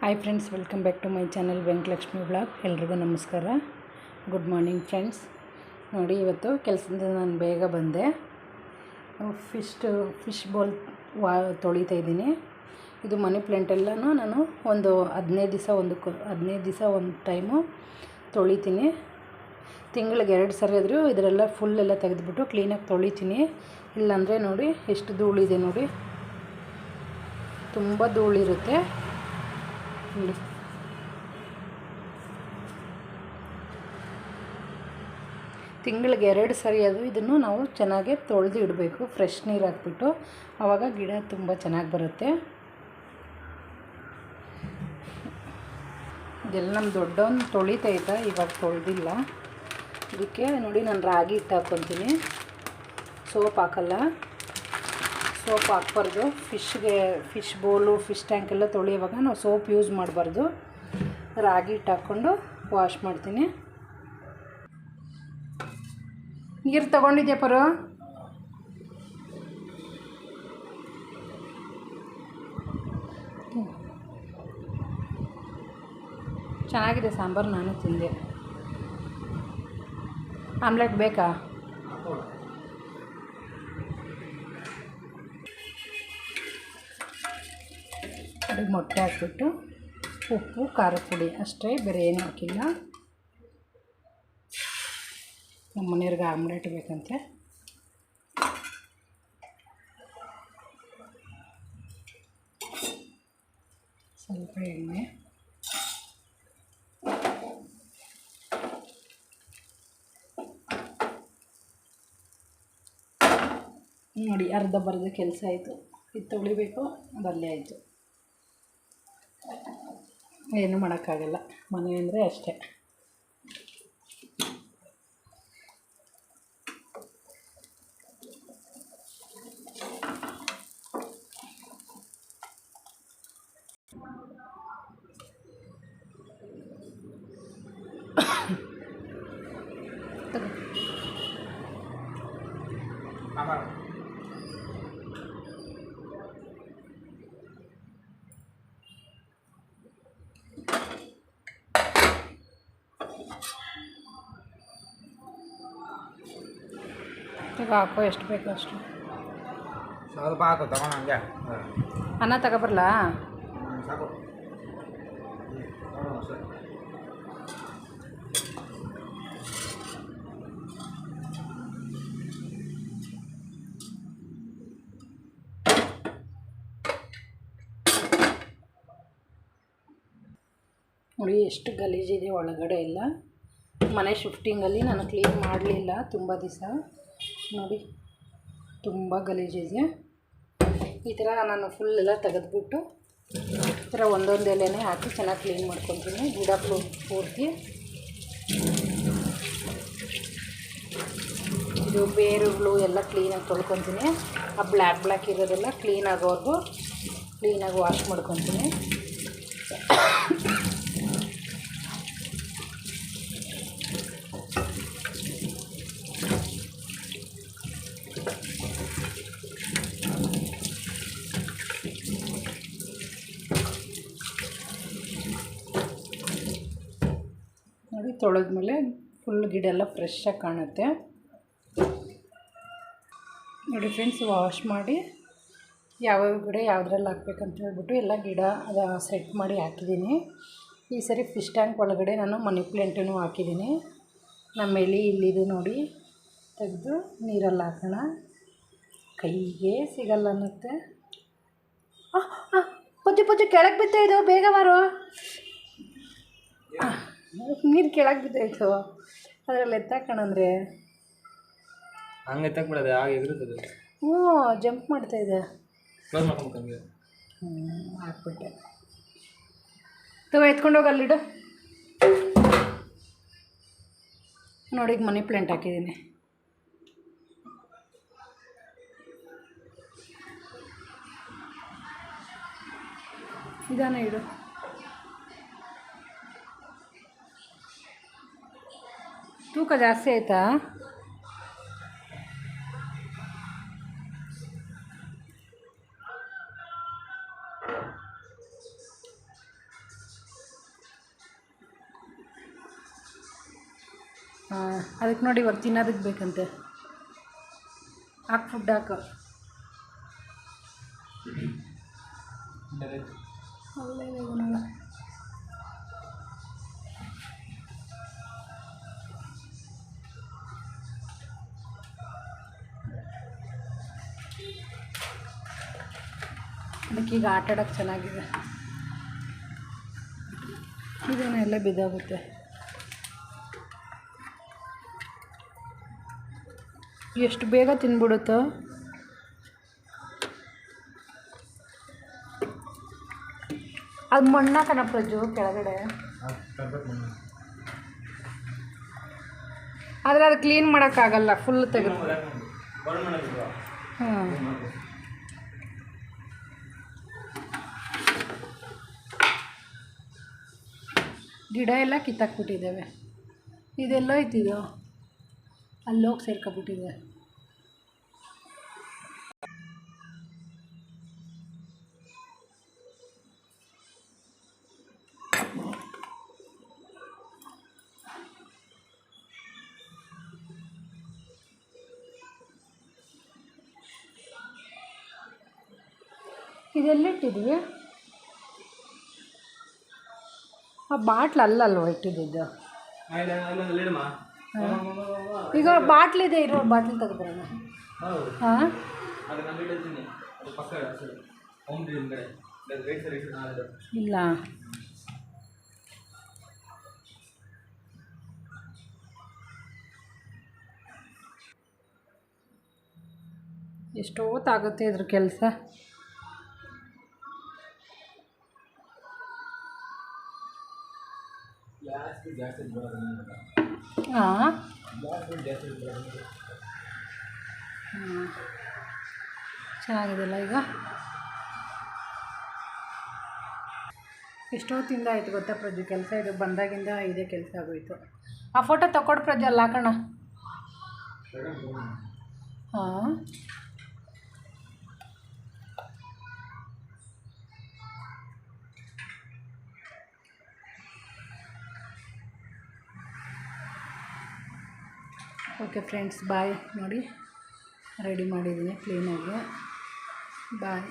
Hi friends welcome back to my channel Venkalakshmi blog ಎಲ್ರಿಗೂ ನಮಸ್ಕಾರ. Good morning friends ನೋಡಿ, ಇವತ್ತು ಕೆಲಸದಿಂದ ನಾನು ಬೇಗ ಬಂದೆ. ಫಿಶ್ ಫಿಶ್ ಬೌಲ್ ವಾ, ತೊಳಿತಾ ಇದ್ದೀನಿ. ಇದು ಮನಿ ಪ್ಲಾಂಟ್ ಎಲ್ಲನೂ ನಾನು ಒಂದು ಹದಿನೈದು ದಿವಸ ಒಂದು ಹದಿನೈದು ದಿವಸ ಒಂದು ಟೈಮು ತೊಳಿತೀನಿ. ತಿಂಗಳಿಗೆ ಎರಡು ಸರಿ ಆದರೂ ಇದರೆಲ್ಲ ಫುಲ್ ಎಲ್ಲ ತೆಗೆದುಬಿಟ್ಟು ಕ್ಲೀನಾಗಿ ತೊಳಿತೀನಿ. ಇಲ್ಲಾಂದರೆ ನೋಡಿ, ಎಷ್ಟು ಧೂಳಿದೆ ನೋಡಿ. ತುಂಬ ಧೂಳಿರುತ್ತೆ. ತಿಂಗಳಿಗೆ ಎರಡು ಸರಿ ಅದು ಇದನ್ನು ನಾವು ಚೆನ್ನಾಗಿ ತೊಳೆದು ಇಡಬೇಕು. ಫ್ರೆಶ್ ನೀರು ಹಾಕ್ಬಿಟ್ಟು. ಆವಾಗ ಗಿಡ ತುಂಬ ಚೆನ್ನಾಗಿ ಬರುತ್ತೆ. ಇದೆಲ್ಲ ನಮ್ಮ ದೊಡ್ಡವನು ತೊಳಿತೈತ ಇವಾಗ ತೊಳೆದಿಲ್ಲ. ಇದಕ್ಕೆ ನೋಡಿ ನಾನು ರಾಗಿ ಹಿಟ್ಟು ಹಾಕ್ಕೊತೀನಿ ಸೋಪ್ ಹಾಕಲ್ಲ. ಸೋಪ್ ಹಾಕ್ಬಾರ್ದು. ಫಿಶ್ಗೆ, ಫಿಶ್ ಬೌಲು, ಫಿಶ್ ಟ್ಯಾಂಕ್ ಎಲ್ಲ ತೊಳೆಯುವಾಗ ನಾವು ಸೋಪ್ ಯೂಸ್ ಮಾಡಬಾರ್ದು. ರಾಗಿ ಹಿಟ್ಟು ಹಾಕ್ಕೊಂಡು ವಾಶ್ ಮಾಡ್ತೀನಿ. ನೀರು ತೊಗೊಂಡಿದ್ದೆ ಪರು? ಚೆನ್ನಾಗಿದೆ ಸಾಂಬಾರು, ನಾನು ತಿಂದೆ. ಆಮ್ಲೆಟ್ ಬೇಕಾ? ಅದಕ್ಕೆ ಮೊಟ್ಟೆ ಹಾಕ್ಬಿಟ್ಟು ಉಪ್ಪು ಖಾರದ ಪುಡಿ ಅಷ್ಟೇ, ಬೇರೆ ಏನು ಹಾಕಿಲ್ಲ. ನಮ್ಮ ಮನೆಯವ್ರಿಗೆ ಆಮ್ಲೆಟ್ ಬೇಕಂತೆ. ಸ್ವಲ್ಪ ಎಣ್ಣೆ. ನೋಡಿ, ಅರ್ಧ ಬರ್ದ ಕೆಲಸ ಆಯಿತು. ಇದು ತೊಳಿಬೇಕು ಅದಲ್ಲೇ ಆಯಿತು. ಏನು ಮಾಡೋಕ್ಕಾಗಲ್ಲ ಮನೆ ಅಂದರೆ ಅಷ್ಟೇ ತಗೋ ಹಾಕೋ ಎಷ್ಟು ಬೇಕೋ ಅಷ್ಟು? ಸ್ವಲ್ಪ ಹಾಕು ತಗೊಂಡು ಹಂಗೆ. ಅನ್ನ ತಗೋಬರಲ್ಲ ಸಾಕು. ನೋಡಿ ಎಷ್ಟು ಗಲೀಜಿದೆ ಒಳಗಡೆ ಎಲ್ಲ. ಮನೆ ಶಿಫ್ಟಿಂಗಲ್ಲಿ ನಾನು ಕ್ಲೀನ್ ಮಾಡಲಿಲ್ಲ ತುಂಬ ದಿವಸ. ನೋಡಿ, ತುಂಬ ಗಲೀಜಿದೆ ಈ ಥರ ನಾನು ಫುಲ್ ಎಲ್ಲ ತೆಗೆದ್ಬಿಟ್ಟು ಈ ಥರ ಒಂದೊಂದು ಎಲೆನೇ ಹಾಕಿ ಚೆನ್ನಾಗಿ ಕ್ಲೀನ್ ಮಾಡ್ಕೊತೀನಿ. ಗಿಡ ಪೂರ್ತಿ. ಇದು ಬೇರುಗಳು ಎಲ್ಲ ಕ್ಲೀನಾಗಿ ತೊಳ್ಕೊತೀನಿ. ಆ ಬ್ಲ್ಯಾಕ್ ಬ್ಲ್ಯಾಕ್ ಇರೋದೆಲ್ಲ ಕ್ಲೀನ್ ಕ್ಲೀನಾಗಿ ವಾಶ್ ಮಾಡ್ಕೊತೀನಿ. ತೊಳೆದ್ಮೇಲೆ ಫುಲ್ ಗಿಡ ಎಲ್ಲ ಫ್ರೆಶ್ಶಾಗಿ ಕಾಣುತ್ತೆ. ನೋಡಿ ಫ್ರೆಂಡ್ಸ್ ವಾಶ್ ಮಾಡಿ ಯಾವ್ಯಾವ ಗಿಡ ಯಾವುದ್ರಲ್ಲಿ ಹಾಕ್ಬೇಕಂತ ಹೇಳ್ಬಿಟ್ಟು ಎಲ್ಲ ಗಿಡ ಅದು ಸೆಟ್ ಮಾಡಿ ಹಾಕಿದ್ದೀನಿ. ಈ ಸರಿ ಫಿಶ್ ಟ್ಯಾಂಕ್ ಒಳಗಡೆ ನಾನು ಮನಿ ಪ್ಲಾಂಟನ್ನು ಹಾಕಿದ್ದೀನಿ. ನಮ್ಮ ಎಲೆ ಇಲ್ಲಿದೆ ನೋಡಿ. ತೆಗೆದು ನೀರಲ್ಲಿ ಹಾಕೋಣ. ಕೈಗೆ ಸಿಗಲ್ಲ ಅನ್ನತ್ತೆ. ಪುಜ್ಜು ಪುಜ್ಜು, ಕೆಳಗೆ ಬಿತ್ತಿದೋ ಬೇಗ ಬಾರೋ ನೀರು ಕೆಳಗೆ ಬಿದ್ದಾಯ್ತು. ಅದರಲ್ಲಿ ಎತ್ತಾಕಣಂದ್ರೆ. ಹಂಗೆ ಎತ್ತಾಕ್ಬಿಡದೆ ಆಗ ಎದುರುತ್ತದೆ ಹ್ಞೂ ಜಂಪ್ ಮಾಡ್ತಾ ಇದೆ. ಕ್ಲೋಸ್ ಹ್ಞೂ ಹಾಕ್ಬಿಟ್ಟೆ. ತಗೋ ಎತ್ಕೊಂಡೋಗಿ ಅಲ್ಲಿಡು. ನೋಡಿ ಈಗ ಮನಿ ಪ್ಲಾಂಟ್ ಹಾಕಿದ್ದೀನಿ. ಇದಾನೆ ಇಡು. ತೂಕ ಜಾಸ್ತಿ ಆಯಿತಾ? ಅದಕ್ಕೆ ನೋಡಿ ಇವಾಗ ತಿನ್ನೋದಕ್ಕೆ ಬೇಕಂತೆ. ಹಾಕಿ ಫುಡ್ ಹಾಕ. ಅಲ್ಲೇ ಈಗ ಆಟ ಆಡೋಕ್ಕೆ ಚೆನ್ನಾಗಿದೆ. ಇದೇನೋ ಎಲ್ಲ ಬಿದ್ದೋಗುತ್ತೆ. ಎಷ್ಟು ಬೇಗ ತಿನ್ಬಿಡುತ್ತೋ. ಅದು ಮಣ್ಣಾಕಣ ಪ್ರಜ್ಜು ಕೆಳಗಡೆ. ಆದರೆ ಅದು ಕ್ಲೀನ್ ಮಾಡೋಕ್ಕಾಗಲ್ಲ ಫುಲ್ ತೆಗೆದು. ಹಾಂ. ಗಿಡ ಎಲ್ಲ ಕಿತ್ತಾಕ್ಬಿಟ್ಟಿದ್ದಾವೆ. ಇದೆಲ್ಲ ಐತಿದು ಅಲ್ಲೋಗಿ ಸೇರ್ಕೊಬಿಟ್ಟಿದೆ ಇದೆಲ್ಲಿಟ್ಟಿದ್ವಿ ಆ ಬಾಟ್ಲ್ ಅಲ್ಲಲ್ವ ಇಟ್ಟಿದ್ದು? ಈಗ ಬಾಟ್ಲಿದೆ ಇರೋ ಬಾಟ್ಲಿ ತೆಗೆದ್ರಲ್ಲ ಹಾಂ? ಇಲ್ಲ. ಎಷ್ಟೊತ್ತಾಗುತ್ತೆ ಇದ್ರ ಕೆಲಸ? ಹಾಂ ಚೆನ್ನಾಗಿದೆಯಲ್ಲ ಈಗ? ಎಷ್ಟೊತ್ತಿಂದ ಆಯಿತು ಗೊತ್ತಾ ಪ್ರಜ್ಜು ಕೆಲಸ ಇದು ಬಂದಾಗಿಂದ ಇದೇ ಕೆಲಸ ಆಗೋಯ್ತು. ಆ ಫೋಟೋ ತಗೊಡು ಪ್ರಜು ಅಲ್ಲಿ ಹಾಕೋಣ ಹಾಂ. ಓಕೆ ಫ್ರೆಂಡ್ಸ್ ಬಾಯ್ ನೋಡಿ ರೆಡಿ ಮಾಡಿದ್ದೀನಿ ಕ್ಲೀನಾಗಿ ಬಾಯ್